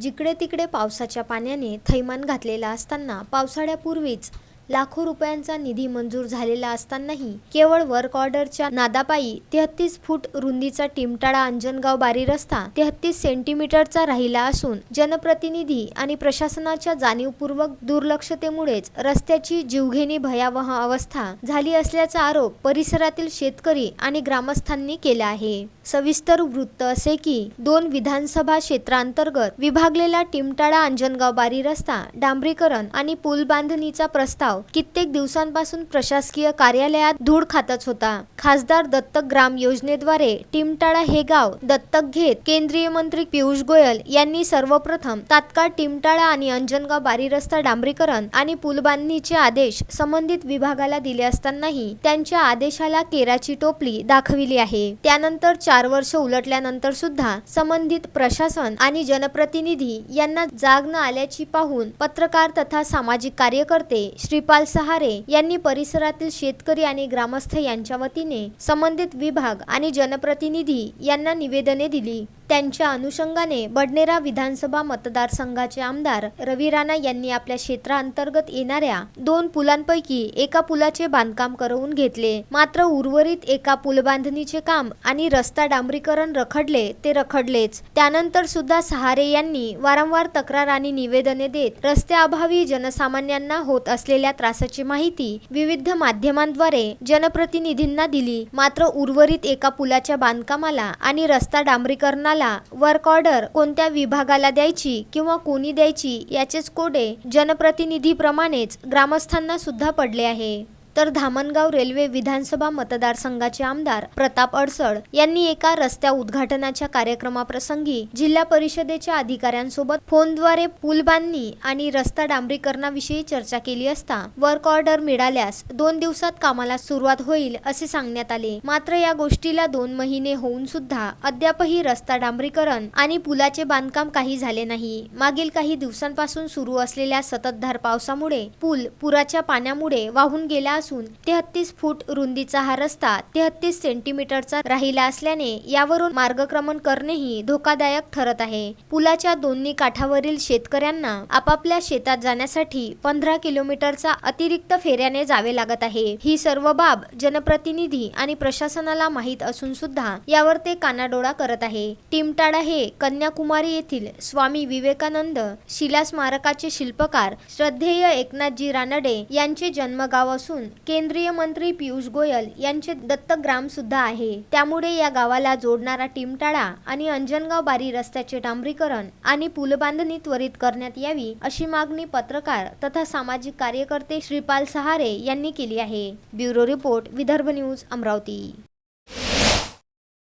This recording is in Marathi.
जिकडे तिकडे पावसाच्या पाण्याने थैमान घातलेला असताना पावसाळ्यापूर्वीच लाखो रुपयांचा निधी मंजूर झालेला असतानाही केवळ वर्क ऑर्डरच्या नादापायी तेहतीस फूट रुंदीचा टिमटाळा अंजनगाव बारी रस्ता तेहतीस सेंटीमीटरचा राहिला असून जनप्रतिनिधी आणि प्रशासनाच्या जाणीवपूर्वक दुर्लक्षतेमुळेच रस्त्याची जीवघेणी भयावह अवस्था झाली असल्याचा आरोप परिसरातील शेतकरी आणि ग्रामस्थांनी केला आहे. सविस्तर वृत्त असे की दोन विधानसभा क्षेत्रांतर्गत विभागलेला टिमटाळा अंजनगाव बारी रस्ता डांबरीकरण आणि पूल बांधणीचा प्रस्ताव कित्येक दिवसांपासून प्रशासकीय कार्यालयात धूळ खातच होता. खासदार दत्तक ग्राम योजनेद्वारे टिमटाळा हे गाव दत्तक घेत केंद्रीय मंत्री पियुष गोयल यांनी सर्वप्रथम तात्काळ टिमटाळा आणि अंजनगाव बारी रस्ता डांबरीकरण आणि पूल बांधणीचे आदेश संबंधित विभागाला दिले असतानाही त्यांच्या आदेशाला केराची टोपली दाखविली आहे. त्यानंतर चार वर्ष उलटल्यानंतर सुद्धा संबंधित प्रशासन आणि जनप्रतिनिधी यांना जाग न आल्याची पाहून पत्रकार तथा सामाजिक कार्यकर्ते श्री श्रीपाल सहारे यांनी परिसरातील शेतकरी आणि ग्रामस्थ यांच्या वतीने संबंधित विभाग आणि जनप्रतिनिधी यांना निवेदने दिली. त्यांच्या अनुषंगाने बडनेरा विधानसभा मतदारसंघाचे आमदार रवी राणा यांनी आपल्या क्षेत्रांतर्गत येणाऱ्या दोन पुलांपैकी एका पुलाचे बांधकाम करवून घेतले. मात्र उर्वरित एका पुल बांधणीचे काम आणि रस्ता डांबरीकरण रखडले ते रखडलेच. त्यानंतर सुद्धा सहारे यांनी वारंवार तक्रार आणि निवेदने देत रस्त्याअभावी जनसामान्यांना होत असलेल्या त्रासाची माहिती विविध माध्यमांद्वारे जनप्रतिनिधींना दिली. मात्र उर्वरित एका पुलाच्या बांधकामाला आणि रस्ता डांबरीकरणाला वर्क ऑर्डर कोणत्या विभागाला द्यायची किंवा कोणी द्यायची याचेच कोडे जनप्रतिनिधीप्रमाणेच ग्रामस्थांना सुद्धा पडले आहे. तर धामणगाव रेल्वे विधानसभा मतदारसंघाचे आमदार प्रताप अडसड यांनी एका रस्त्या उद्घाटनाच्या कार्यक्रमाप्रसंगी जिल्हा परिषदेच्या अधिकाऱ्यांसोबत फोनद्वारे पूल बांधणी आणि रस्ता डांबरीकरणाविषयी चर्चा केली असता वर्क ऑर्डर मिळाल्यास दोन दिवसात कामाला सुरुवात होईल असे सांगण्यात आले. मात्र या गोष्टीला दोन महिने होऊन सुद्धा अद्यापही रस्ता डांबरीकरण आणि पुलाचे बांधकाम काही झाले नाही. मागील काही दिवसांपासून सुरू असलेल्या सततधार पावसामुळे पूल पुराच्या पाण्यामुळे वाहून गेला असून तेहतीस फूट रुंदीचा हा रस्ता तेहतीस सेंटीमीटरचा राहिला असल्याने यावरून मार्गक्रमण करणेही धोकादायक ठरत आहे. पुलाच्या दोन्ही काठावरील शेतकऱ्यांना आपापल्या शेतात जाण्यासाठी पंधरा किलोमीटरचा अतिरिक्त फेऱ्याने जावे लागत आहे. ही सर्व बाब जनप्रतिनिधी आणि प्रशासनाला माहीत असून सुद्धा यावर ते कानाडोळा करत आहे. टिमटाडा हे कन्याकुमारी येथील स्वामी विवेकानंद शिला स्मारकाचे शिल्पकार श्रद्धेय एकनाथजी रानडे यांचे जन्मगाव असून केंद्रीय मंत्री पियुष गोयल यांचे दत्तक ग्राम सुद्धा आहे. त्यामुळे या गावाला जोडणारा टिमटाळा आणि अंजनगाव बारी रस्त्याचे डांबरीकरण आणि पूल बांधणी त्वरित करण्यात यावी अशी मागणी पत्रकार तथा सामाजिक कार्यकर्ते श्रीपाल सहारे यांनी केली आहे. Bureau report Vidarbha news Amravati.